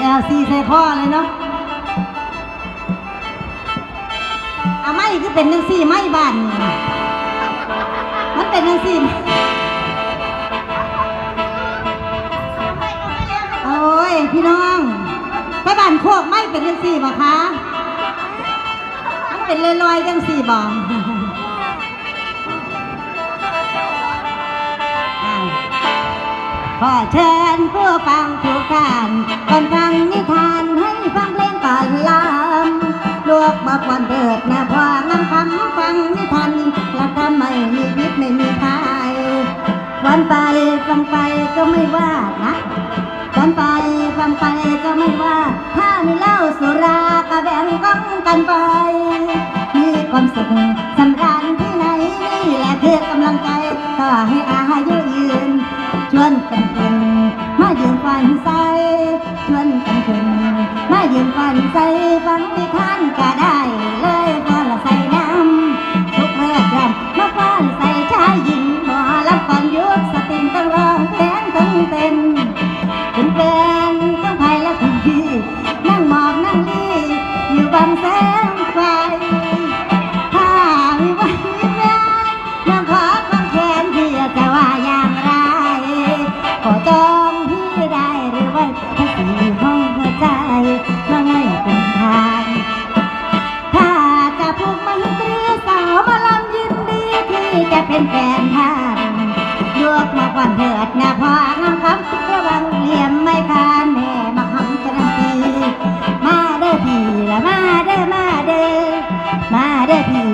เอลซีใส่ข้อเลยเนาะอาไม่คือเป็นจังซี่ไม่บ้านนี่มันเป็นจังซี่โอ้ยพี่น้องไปบ้านโคกไม่เป็นจังซี่บ่คะมันเป็นลอยๆจังซี่บ่อ้าวขอเชิญผู้ฟังทุกท่าน ก่อนฟังนิทานให้ฟังเพลงก่อนลำลวกมาก่อนเถิดนะพองำคำฟังนิทานและทำไม่มีพิษไม่มีภัยวันไปฟังไปก็ไม่ว่านะวันไปฟังไปก็ไม่ว่า ถ้ามีเหล้าสุราก็แบ่งก้องกันไป มีความสุขสำราญที่ไหนนี่แหละคือกำลังใจ ก็ให้อายุยืนชวนกันขึ้น ยืนฟันใสชวนกันขึ้นมายืนฟันใสฟังที่ทานก็ได้ เ็นแฟนท่านยกมาควันเถิดหนะพองามคำระวังเหลี่ยมไม่คานแม่มาคำจันำตีมาเด้อพี่ละมาเด้อมาเด้อมาเด้อพี่